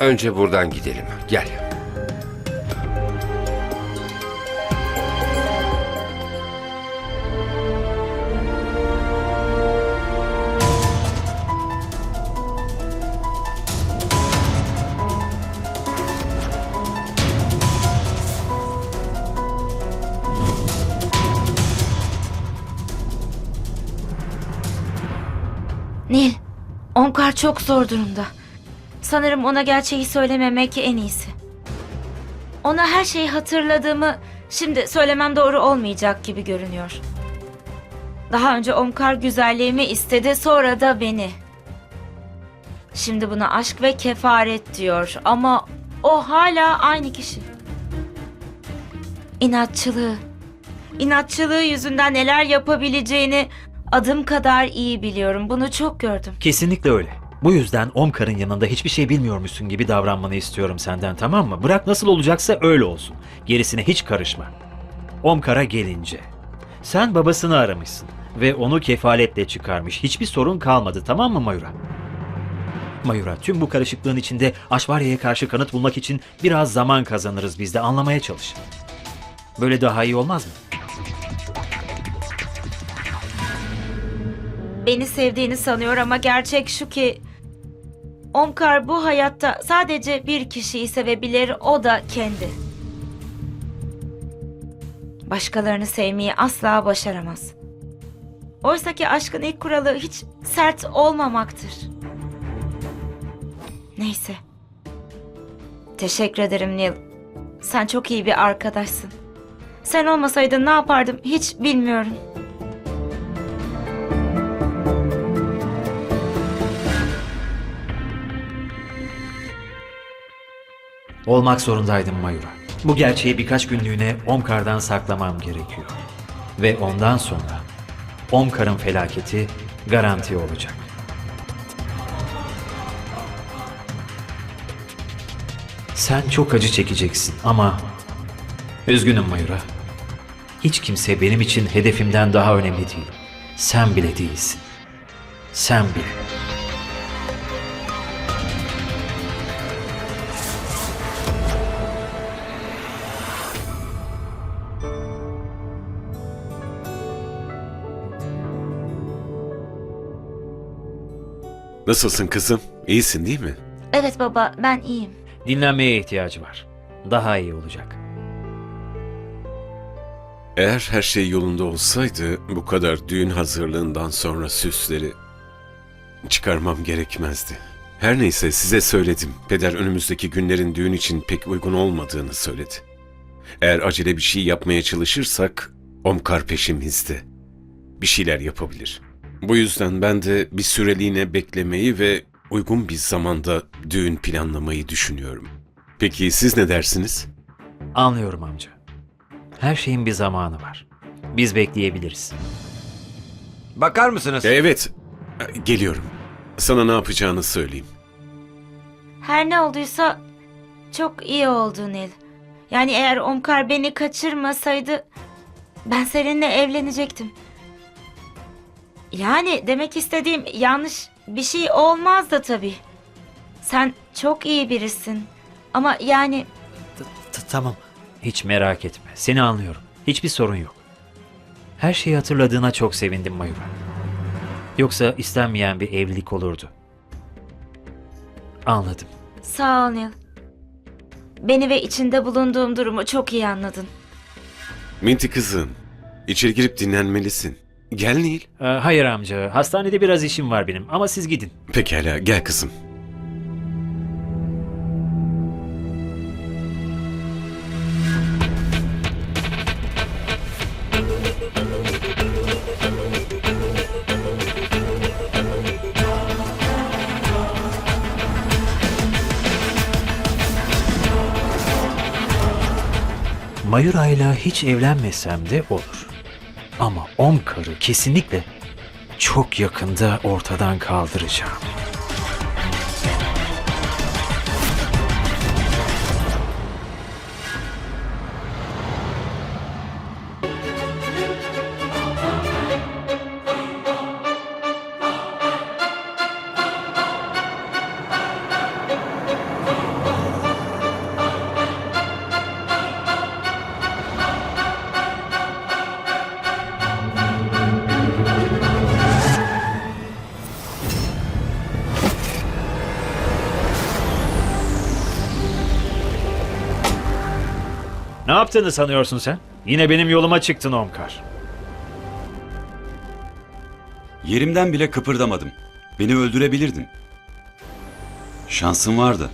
Önce buradan gidelim. Gel. Nil, Onkar çok zor durumda. Sanırım ona gerçeği söylememek en iyisi. Ona her şeyi hatırladığımı şimdi söylemem doğru olmayacak gibi görünüyor. Daha önce Omkar güzelliğimi istedi, sonra da beni. Şimdi buna aşk ve kefaret diyor ama o hala aynı kişi. İnatçılığı. İnatçılığı yüzünden neler yapabileceğini adım kadar iyi biliyorum. Bunu çok gördüm. Kesinlikle öyle. Bu yüzden Omkar'ın yanında hiçbir şey bilmiyormuşsun gibi davranmanı istiyorum senden tamam mı? Bırak nasıl olacaksa öyle olsun. Gerisine hiç karışma. Omkar'a gelince. Sen babasını aramışsın ve onu kefaletle çıkarmış. Hiçbir sorun kalmadı tamam mı Mayura? Mayura tüm bu karışıklığın içinde Aşvarya'ya karşı kanıt bulmak için biraz zaman kazanırız biz de anlamaya çalış. Böyle daha iyi olmaz mı? Beni sevdiğini sanıyor ama gerçek şu ki Omkar bu hayatta sadece bir kişiyi sevebilir o da kendi. Başkalarını sevmeyi asla başaramaz. Oysa ki aşkın ilk kuralı hiç sert olmamaktır. Neyse. Teşekkür ederim Neil. Sen çok iyi bir arkadaşsın. Sen olmasaydın ne yapardım hiç bilmiyorum. Olmak zorundaydım Mayura. Bu gerçeği birkaç günlüğüne Omkar'dan saklamam gerekiyor. Ve ondan sonra Omkar'ın felaketi garanti olacak. Sen çok acı çekeceksin ama üzgünüm Mayura. Hiç kimse benim için hedefimden daha önemli değil. Sen bile değilsin. Sen bile. Nasılsın kızım? İyisin değil mi? Evet baba ben iyiyim. Dinlenmeye ihtiyacı var. Daha iyi olacak. Eğer her şey yolunda olsaydı bu kadar düğün hazırlığından sonra süsleri çıkarmam gerekmezdi. Her neyse size söyledim. Peder önümüzdeki günlerin düğün için pek uygun olmadığını söyledi. Eğer acele bir şey yapmaya çalışırsak Omkar peşimizde. Bir şeyler yapabilir. Bu yüzden ben de bir süreliğine beklemeyi ve uygun bir zamanda düğün planlamayı düşünüyorum. Peki siz ne dersiniz? Anlıyorum amca. Her şeyin bir zamanı var. Biz bekleyebiliriz. Bakar mısınız? Evet, geliyorum. Sana ne yapacağını söyleyeyim. Her ne olduysa çok iyi oldu Nil. Yani eğer Omkar beni kaçırmasaydı ben seninle evlenecektim. Yani demek istediğim yanlış bir şey olmazdı tabii. Sen çok iyi birisin. Ama yani T- t- Tamam. Hiç merak etme. Seni anlıyorum. Hiçbir sorun yok. Her şeyi hatırladığına çok sevindim Mayura. Yoksa istenmeyen bir evlilik olurdu. Anladım. sağ ol Nil. Beni ve içinde bulunduğum durumu çok iyi anladın. Minti kızım, içeri girip dinlenmelisin. Gel Nil. Ee, hayır amca. Hastanede biraz işim var benim ama siz gidin. Pekala, gel kızım. Mayura'yla hiç evlenmesem de olur. Ama Omkar'ı kesinlikle çok yakında ortadan kaldıracağım. Yaptığını sanıyorsun sen? Yine benim yoluma çıktın Omkar. Yerimden bile kıpırdamadım. Beni öldürebilirdin. Şansın vardı.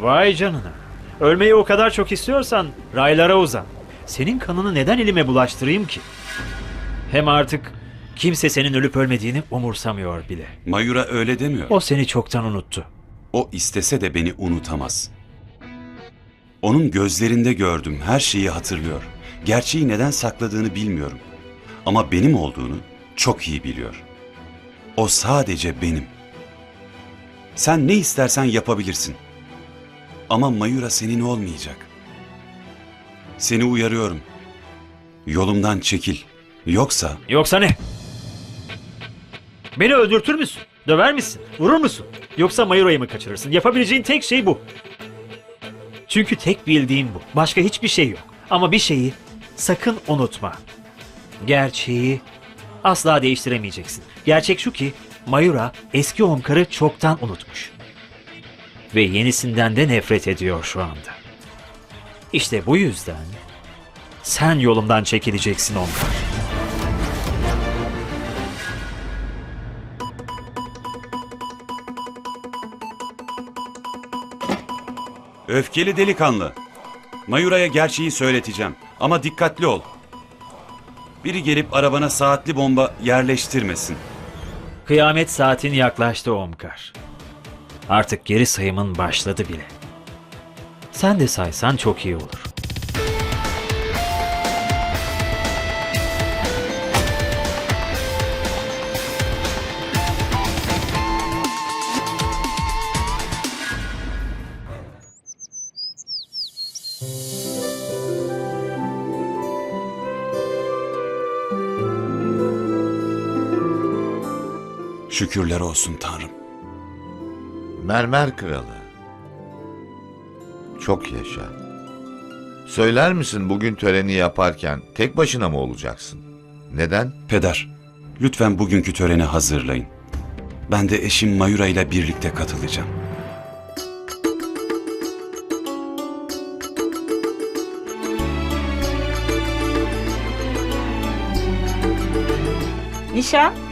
Vay canına. Ölmeyi o kadar çok istiyorsan raylara uzan. Senin kanını neden elime bulaştırayım ki? Hem artık kimse senin ölüp ölmediğini umursamıyor bile. Mayura öyle demiyor. O seni çoktan unuttu. O istese de beni unutamaz. Onun gözlerinde gördüm, her şeyi hatırlıyor. Gerçeği neden sakladığını bilmiyorum. Ama benim olduğunu çok iyi biliyor. O sadece benim. Sen ne istersen yapabilirsin. Ama Mayura senin olmayacak. Seni uyarıyorum. Yolumdan çekil. Yoksa Yoksa ne? Beni öldürtür müsün? Döver misin? Vurur musun? Yoksa Mayura'yı mı kaçırırsın? Yapabileceğin tek şey bu. Çünkü tek bildiğim bu. Başka hiçbir şey yok. Ama bir şeyi sakın unutma. Gerçeği asla değiştiremeyeceksin. Gerçek şu ki Mayura eski Omkar'ı çoktan unutmuş. Ve yenisinden de nefret ediyor şu anda. İşte bu yüzden sen yolumdan çekileceksin Omkar. Öfkeli delikanlı. Mayura'ya gerçeği söyleteceğim. Ama dikkatli ol. Biri gelip arabana saatli bomba yerleştirmesin. Kıyamet saatin yaklaştı Omkar. Artık geri sayımın başladı bile. Sen de saysan çok iyi olur. Şükürler olsun Tanrım. Mermer Kralı. Çok yaşa. Söyler misin bugün töreni yaparken tek başına mı olacaksın? Neden? Peder, lütfen bugünkü töreni hazırlayın. Ben de eşim Mayura ile birlikte katılacağım. Nişan?